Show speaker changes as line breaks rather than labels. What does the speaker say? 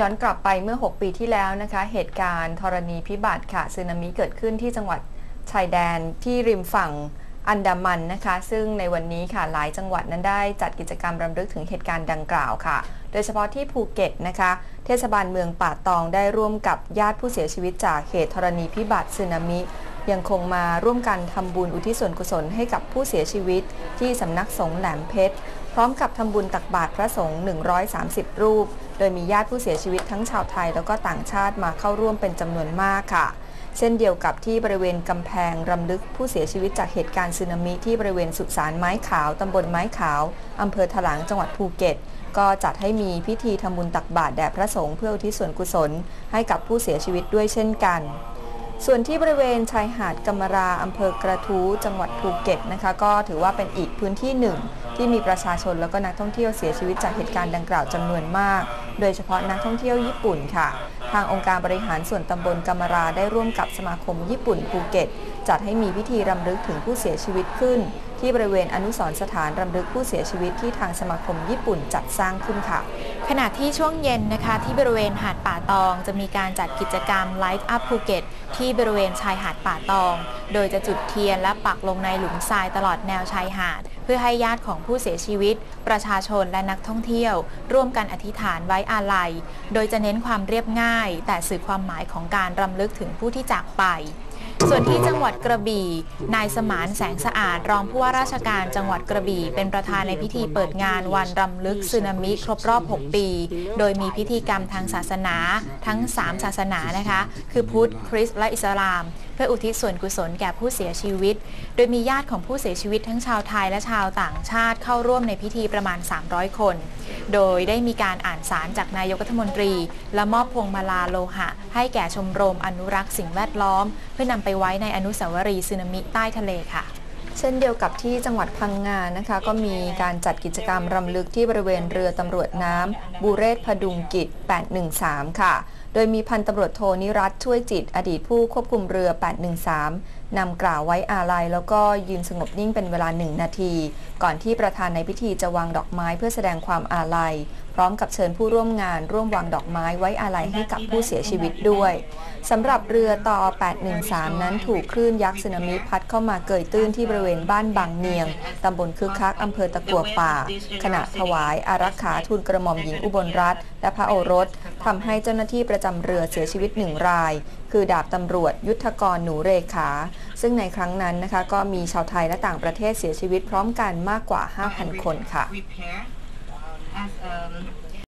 ย้อนกลับไปเมื่อ 6 ปีที่แล้วนะคะ เหตุการณ์ธรณีพิบัติค่ะสึนามิเกิดขึ้นที่จังหวัดชายแดนที่ริมฝั่งอันดามันนะคะ ซึ่งในวันนี้ค่ะหลายจังหวัดนั้นได้จัดกิจกรรมรำลึกถึงเหตุการณ์ดังกล่าวค่ะ โดยเฉพาะที่ภูเก็ตนะคะ เทศบาลเมืองป่าตองได้ร่วมกับญาติผู้เสียชีวิตจากเหตุธรณีพิบัติสึนามิ ยังคงมาร่วมกันทำบุญอุทิศส่วนกุศลให้กับผู้เสียชีวิต ที่สำนักสงฆ์แหลมเพชร พร้อมกับทำบุญตักบาตรพระสงฆ์ 130 รูป โดยมีญาติผู้เสียชีวิตทั้งชาวไทยแล้วก็ต่างชาติมาเข้าร่วมเป็นจำนวนมากค่ะ เช่นเดียวกับที่บริเวณกำแพงรำลึกผู้เสียชีวิตจากเหตุการณ์สึนามิที่บริเวณสุสานไม้ขาวตำบลไม้ขาวอำเภอถลางจังหวัดภูเก็ตก็จัดให้มีพิธีทำบุญตักบาตรแด่พระสงฆ์เพื่ออุทิศส่วนกุศล ให้กับผู้เสียชีวิตด้วยเช่นกัน ส่วนที่บริเวณชายหาดกำมราอำเภอกระทู้จังหวัดภูเก็ตนะคะ ก็ถือว่าเป็นอีกพื้นที่หนึ่ง ที่มีประชาชนแล้วก็นักท่องเที่ยวเสียชีวิตจากเหตุการณ์ดังกล่าวจำนวนมาก โดยเฉพาะนักท่องเที่ยวญี่ปุ่นค่ะ ทางองค์การบริหารส่วนตำบลกำมราได้ร่วมกับสมาคมญี่ปุ่นภูเก็ต จัดให้มีพิธีรำลึกถึงผู้เสียชีวิตขึ้น ที่บริเวณอนุสรณ์สถานรำลึกผู้เสียชีวิตที่ทางสมาคมญี่ปุ่นจัดสร้างขึ้นค่ะ
ขณะที่ช่วงเย็นนะคะที่บริเวณหาดป่าตอง จะมีการจัดกิจกรรม Light Up Phuket ที่บริเวณชายหาดป่าตอง โดยจะจุดเทียนและปักลงในหลุมทรายตลอดแนวชายหาด เพื่อให้ญาติของผู้เสียชีวิต ประชาชนและนักท่องเที่ยว ร่วมกันอธิษฐานไว้อาลัย โดยจะเน้นความเรียบง่าย แต่สื่อความหมายของการรำลึกถึงผู้ที่จากไปส่วนที่จังหวัดกระบี่ นายสมานแสงสะอาด รองผู้ว่าราชการจังหวัดกระบี่ เป็นประธานในพิธีเปิดงานวันรำลึกสึนามิครบรอบ 6 ปี โดยมีพิธีกรรมทางศาสนาทั้ง 3 ศาสนานะคะ คือพุทธ คริสต์และอิสลามเพื่ออุทิศส่วนกุศลแก่ผู้เสียชีวิต โดยมีญาติของผู้เสียชีวิตทั้งชาวไทยและชาวต่างชาติเข้าร่วมในพิธีประมาณ 300 คน โดยได้มีการอ่านสารจากนายกรัฐมนตรี และมอบพวงมาลาโลหะ ให้แก่ชมรมอนุรักษ์สิ่งแวดล้อม เพื่อนำไปไว้ในอนุสาวรีย์สึนามิใต้ทะเลค่ะ
เช่นเดียวกับที่จังหวัดพังงานะคะ ก็มีการจัดกิจกรรมรำลึกที่บริเวณเรือตำรวจน้ำบูเรศพดุงกิจ 813 ค่ะ โดยมีพันตำรวจโทนิรัตช่วยจิต อดีตผู้ควบคุมเรือ 813 นำกล่าวไว้อาลัย แล้วก็ยืนสงบนิ่งเป็นเวลาหนึ่งนาที ก่อนที่ประธานในพิธีจะวางดอกไม้เพื่อแสดงความอาลัย พร้อมกับเชิญผู้ร่วมงานร่วมวางดอกไม้ไว้อาลัยให้กับผู้เสียชีวิตด้วยสำหรับเรือต่อ 813 นั้นถูกคลื่นยักษ์สึนามิพัดเข้ามาเกยตื้นที่บริเวณบ้านบางเนียงตำบลคึกคักอำเภอตะกัวป่า ขณะถวายอารักขาทูลกระหม่อมหญิงอุบลรัตน์และพระโอรส ทำให้เจ้าหน้าที่ประจำเรือเสียชีวิตหนึ่งราย คือดาบตำรวจยุทธกรหนูเรขา ซึ่งในครั้งนั้นนะคะก็มีชาวไทยและต่างประเทศเสียชีวิตพร้อมกันมากกว่า 5,000 คนค่ะ